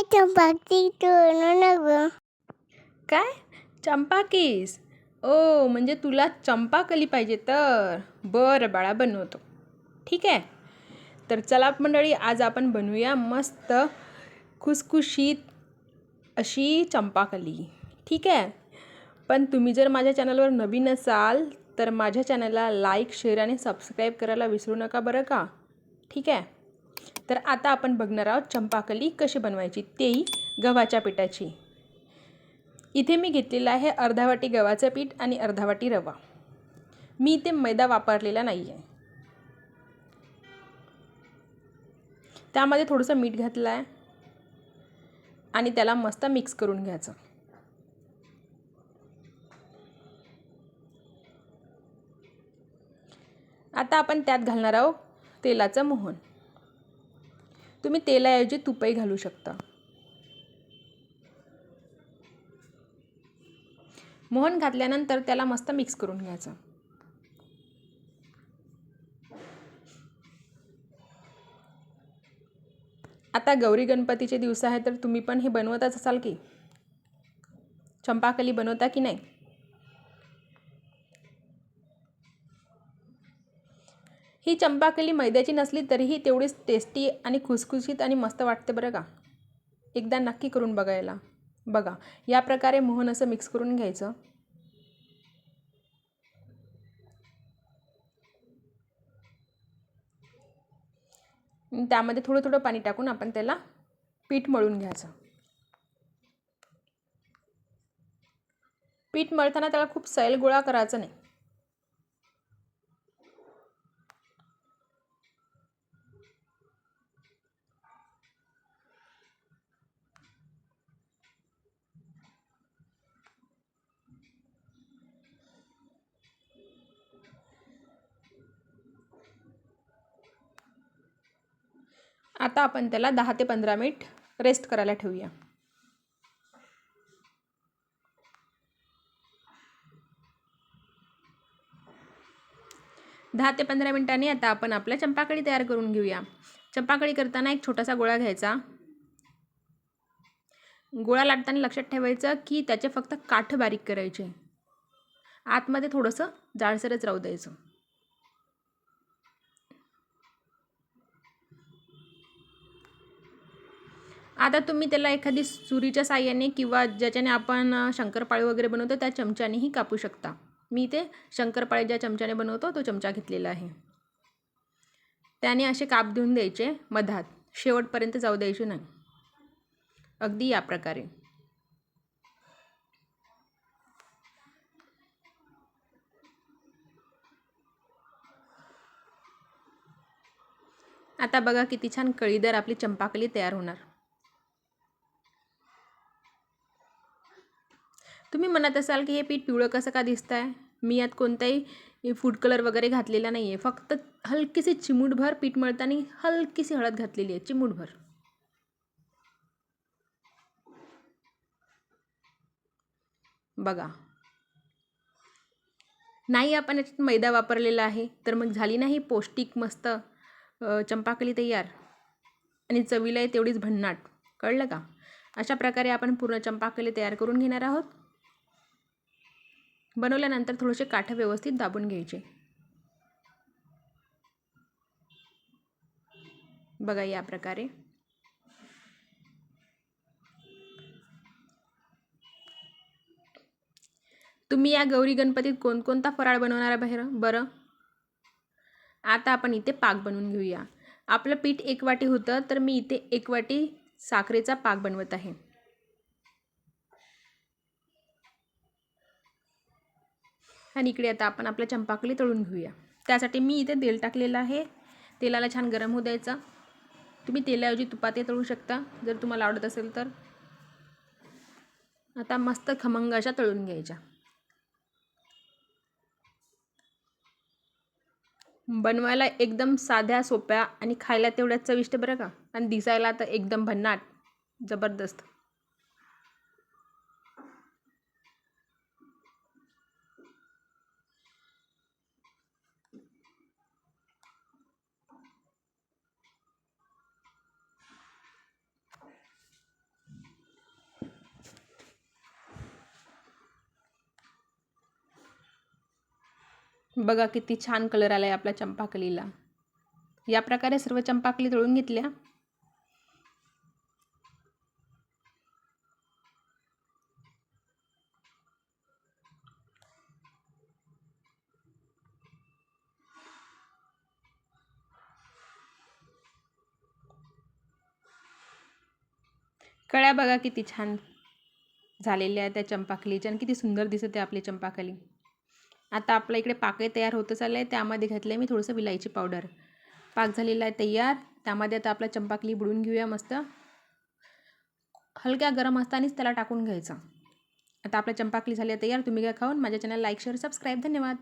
काय चपाती करू नको काय? चंपाकीस ओ म्हणजे तुला चंपाकली पाहिजे तर? बरं बाळा बनवतो. ठीक आहे? तर चला मंडळी आज आपण बनवूया मस्त खुसखुशीत अशी चंपाकली ठीक आहे? पण तुम्ही जर माझ्या चॅनलवर नवीन असाल तर माझ्या चॅनलला लाईक शेअर आणि सबस्क्राईब करायला विसरू नका बरं का? ठीक आहे? तर आता आपण बघणार आहोत चंपाकली कशी बनवायची तेही गव्हाच्या पिठाची. इथे मी घेतलेलं आहे अर्धा वाटी गव्हाचं पीठ आणि अर्धा वाटी रवा. मी इथे मैदा वापरलेला नाही आहे त्यामध्ये थोडंसं मीठ घातलं आहे आणि त्याला मस्त मिक्स करून घ्यायचं. आता आपण त्यात घालणार आहोत तेलाचं मोहन. तुम्ही तेलाऐवजी तुपही घालू शकता. मोहन घातल्यानंतर त्याला मस्त मिक्स करून घ्यायचं. आता गौरी गणपतीचे दिवस आहे तर तुम्ही पण हे बनवतच असाल की? चंपाकली बनवता की नाही? ही चंपाकली मैद्याची नसली तरीही तेवढीच टेस्टी आणि खुसखुशीत आणि मस्त वाटते बरं का? एकदा नक्की करून बघायला. बघा या प्रकारे मोहन असं मिक्स करून घ्यायचं. त्यामध्ये थोडं थोडं पाणी टाकून आपण त्याला पीठ मळून घ्यायचं. पीठ मळताना त्याला खूप सैल गोळा करायचं नाही. आता आपण त्याला दहा ते पंधरा मिनिट रेस्ट करायला ठेवूया. दहा ते पंधरा मिनिटांनी आता आपण आपल्या चंपाकळी तयार करून घेऊया. चंपाकळी करताना एक छोटासा गोळा घ्यायचा. गोळा लाटताना लक्षात ठेवायचं की त्याचे फक्त काठ बारीक करायचे. आतमध्ये थोडंसं जाडसरच राहू द्यायचं. आता तुम्ही त्याला एखादी सुरीच्या साह्याने किंवा ज्याच्याने आपण शंकरपाळी वगैरे बनवतो त्या चमच्यानेही कापू शकता. मी ते शंकरपाळी ज्या चमच्याने बनवतो तो चमचा घेतलेला आहे. त्याने असे काप देऊन द्यायचे मधात. शेवटपर्यंत जाऊ द्यायचे नाही. अगदी या प्रकारे. आता बघा किती छान कळीदार आपली चंपाकली तयार होणार. तुम्ही म्हणत असाल की हे पीठ पिवळं कसं का दिसतं आहे मी यात कोणताही फूड कलर वगैरे घातलेला नाही आहे फक्त हलकीशी चिमूटभर पीठ मळताना हलकीशी हळद घातलेली आहे चिमूटभर. बघा. नाही आपण याच्यात मैदा वापरलेला आहे. तर मग झाली नाही पौष्टिक मस्त चंपाकली तयार. आणि चवीला आहे तेवढीच भन्नाट. कळलं का? अशा प्रकारे आपण पूर्ण चंपाकली तयार करून घेणार आहोत. बनवल्यानंतर थोडेसे काठ व्यवस्थित दाबून घ्यायचे. बघा या प्रकारे. तुम्ही या गौरी गणपतीत कोणकोणता फराळ बनवणार बाहेर? बरं. आता आपण इथे पाक बनवून घेऊया. आपलं पीठ एक वाटी होतं तर मी इथे एक वाटी साखरेचा पाक बनवत आहे. आणि इकडे आता आपण आपल्या चंपाकली तळून घेऊया. त्यासाठी मी इथे तेल टाकलेलं आहे. तेलाला छान गरम होऊ द्यायचं. तुम्ही तेलाऐवजी तुपातही तळू शकता. जर तुम्हाला आवडत असेल तर. आता मस्त खमंग अशा तळून घ्यायच्या. बनवायला एकदम साध्या सोप्या आणि खायला तेवढ्याच चविष्ट बरं का. आणि दिसायला तर एकदम भन्नाट जबरदस्त. बघा किती छान कलर आला आहे आपल्या चंपाकलीला. या प्रकारे सर्व चंपाकली तळून घेतल्या. कळ्या बघा किती छान झालेल्या आहेत त्या चंपाकलीच्या आणि किती सुंदर दिसत आहे आपली चंपाकली. आता आपल्या इकडे पाकही तयार होतं चाललं आहे त्यामध्ये घातलं आहे मी थोडंसं विलायची पावडर. पाक झालेला आहे तयार त्यामध्ये आता आपला चंपाकली बुडून घेऊया मस्त. हलक्या गरम असतानाच त्याला टाकून घ्यायचं. आता आपल्या चंपाकली झाली आहे तयार तुम्ही काय खाऊन? माझ्या चॅनल लाईक शेअर सबस्क्राईब धन्यवाद.